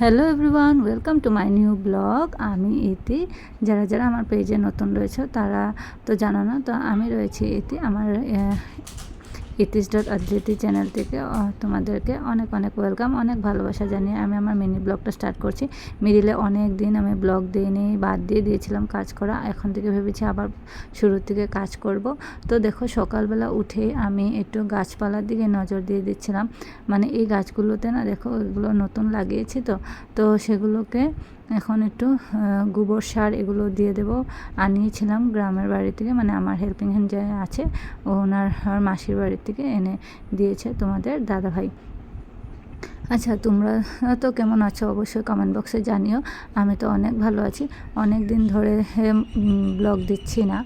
Hello everyone welcome to my new blog আমি এতে যারা যারা আমার পেজে নতুন রয়েছে, তারা তো জানো না, তো আমি রয়েছি এতে আমার ইতিস ডট অদ্রিতি চ্যানেল থেকে তোমাদেরকে অনেক অনেক ওয়েলকাম অনেক ভালোবাসা জানিয়ে আমি আমার মিনি ব্লগটা স্টার্ট করছি। মিডিলে অনেক দিন আমি ব্লগ দিইনি, বাদ দিয়ে দিয়েছিলাম কাজ করা। এখন থেকে ভেবেছি আবার শুরুর থেকে কাজ করব। তো দেখো, সকালবেলা উঠে আমি একটু গাছপালার দিকে নজর দিয়ে দিচ্ছিলাম। মানে এই গাছগুলোতে না, দেখো, এগুলো নতুন লাগিয়েছি তো। তো সেগুলোকে এখন একটু গোবর সার এগুলো দিয়ে দেব। আনিয়েছিলাম গ্রামের বাড়ি থেকে মানে আমার হেল্পিং হ্যান্ড যে আছে ওনার মাসির বাড়ি থেকে এনে দিয়েছে তোমাদের দাদাভাই। আচ্ছা তোমরা তো কেমন আছো অবশ্যই কমেন্ট বক্সে জানিও। আমি তো অনেক ভালো আছি। অনেক দিন ধরে ব্লগ দিচ্ছি না।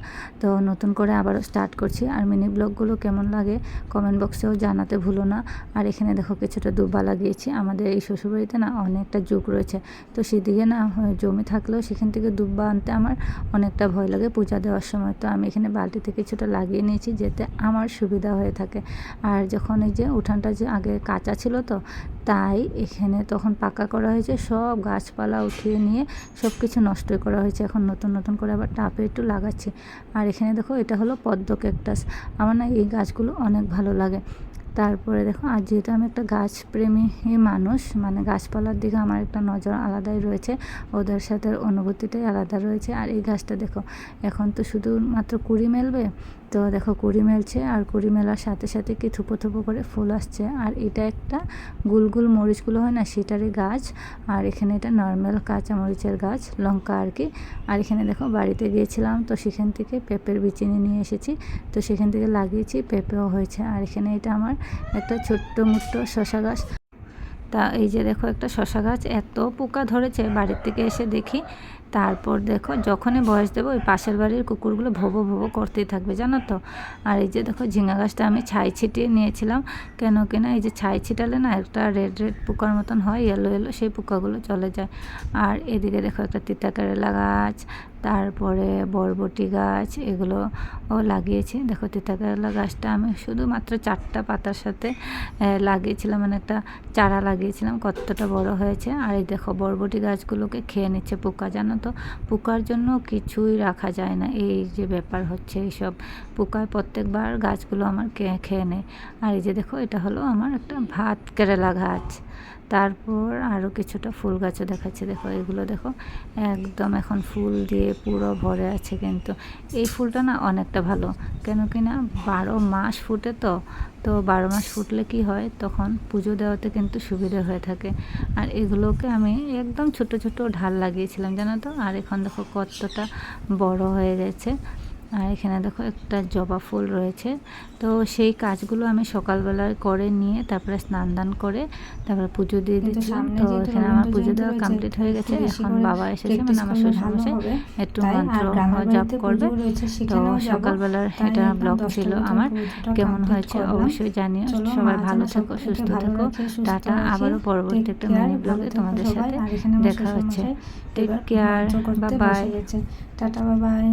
তো নতুন করে আবারও স্টার্ট করছি। আর মিনি ব্লগগুলো কেমন লাগে কমেন্ট বক্সেও জানাতে ভুলো না। আর এখানে দেখো কিছুটা দুবা লাগিয়েছি। আমাদের এই শ্বশুরবাড়িতে না অনেকটা যুগ রয়েছে। তো সেদিকে না জমি থাকলেও সেখান থেকে দুব্বা আনতে আমার অনেকটা ভয় লাগে পূজা দেওয়ার সময়। তো আমি এখানে বালতিতে কিছুটা লাগিয়ে নিয়েছি, যেতে আমার সুবিধা হয়ে থাকে। আর যখন এই যে উঠানটা যে আগে কাঁচা ছিল তো তাই এখানে তখন পাকা করা হয়েছে, সব গাছপালা উঠিয়ে নিয়ে সব কিছু নষ্ট করা হয়েছে। এখন নতুন নতুন করে আবার টাপে একটু লাগাচ্ছে। আর এখানে দেখো, এটা হলো পদ্ম ক্যাকটাস আমার না এই গাছগুলো অনেক ভালো লাগে। তারপরে দেখো, আর যেহেতু আমি একটা গাছপ্রেমী মানুষ মানে গাছপালার দিকে আমার একটা নজর আলাদাই রয়েছে, ওদের সাথে অনুভূতিটাই আলাদা রয়েছে। আর এই গাছটা দেখো, এখন তো শুধুমাত্র কুড়ি মেলবে, তো দেখো কুড়ি মেলছে, আর কুড়ি মেলার সাথে সাথে কি থুপো থুপো করে ফুল আসছে। আর এটা একটা গুলগুল মরিচগুলো হয় না, সেটারই গাছ, আর এখানে এটা নর্মাল কাঁচা মরিচের গাছ, লঙ্কা আর কি। আর এখানে দেখো, বাড়িতে গিয়েছিলাম, তো সেখান থেকে পেঁপের বিচিনি নিয়ে এসেছি, তো সেখান থেকে লাগিয়েছি, পেঁপেও হয়েছে। আর এখানে এটা আমার একটা ছোট্ট মুট্ট শশা গাছ। তা এই যে দেখো একটা শশা গাছ, এত পোকা ধরেছে বাড়ির থেকে এসে দেখি। তারপর দেখো যখনই বয়স দেবো, ওই পাশের বাড়ির কুকুরগুলো ভোবো ভোবো করতেই থাকবে, জানো তো। আর এই যে দেখো ঝিঙা গাছটা আমি ছাই ছিটিয়ে নিয়েছিলাম। কেন কিনা এই যে ছাই ছিটালে না একটা রেড রেড পোকার মতন হয় ইয়েলো ইয়েলো সেই পোকাগুলো চলে যায়। আর এদিকে দেখো একটা তিতা কেরেলা গাছ তারপরে বরবটি গাছ, এগুলো লাগিয়েছি। দেখো তিতা কেরেলা গাছটা আমি শুধুমাত্র চারটা পাতার সাথে লাগিয়েছিলাম মানে একটা চারা লাগিয়েছিলাম, কতটা বড় হয়েছে। আর এই দেখো বরবটি গাছগুলোকে খেয়ে নিচ্ছে পোকা, জানো তো? পোকার জন্য কিছুই রাখা যায় না। এই যে ব্যাপার হচ্ছে এইসব। পোকায় প্রত্যেকবার গাছগুলো আমার খেয়ে নেয়। আর এই যে দেখো, এটা হলো আমার একটা ভাত কেরালা গাছ। তারপর আরও কিছুটা ফুল গাছও দেখাচ্ছে, দেখো, এগুলো দেখো। একদম এখন ফুল দিয়ে পুরো ভরে আছে কিন্তু। এই ফুলটা না অনেকটা ভালো, কেন কি না বারো মাস ফুটে তো তো বারো মাস ফুটলে কি হয়, তখন পুজো দেওয়াতে কিন্তু সুবিধা হয়ে থাকে। আর এগুলোকে আমি একদম ছোট ছোট ঢাল লাগিয়েছিলাম, জানো তো? আর এখন দেখো কতটা বড় হয়ে গেছে। আর এখানে দেখো একটা জবা ফুল রয়েছে। তো সেই কাজগুলো আমি সকালবেলায় করে নিয়ে তারপরে স্নান দান করে তারপরে পুজো দিয়ে দিচ্ছিলাম তো এখানে আমার পুজো দেওয়া কমপ্লিট হয়ে গেছে। এখন বাবা এসেছে মানে আমার করলে শ্বশুর মশাই একটু মন্ত্র জপ করবে। তো সকালবেলার এটা ব্লগ ছিল আমার। কেমন হয়েছে অবশ্যই জানিও। সবাই ভালো থাকো সুস্থ থেকো। টাটা আবারও পরবর্তী একটা মিনি ব্লগে তোমাদের সাথে দেখা হচ্ছে। Take care bye tata bye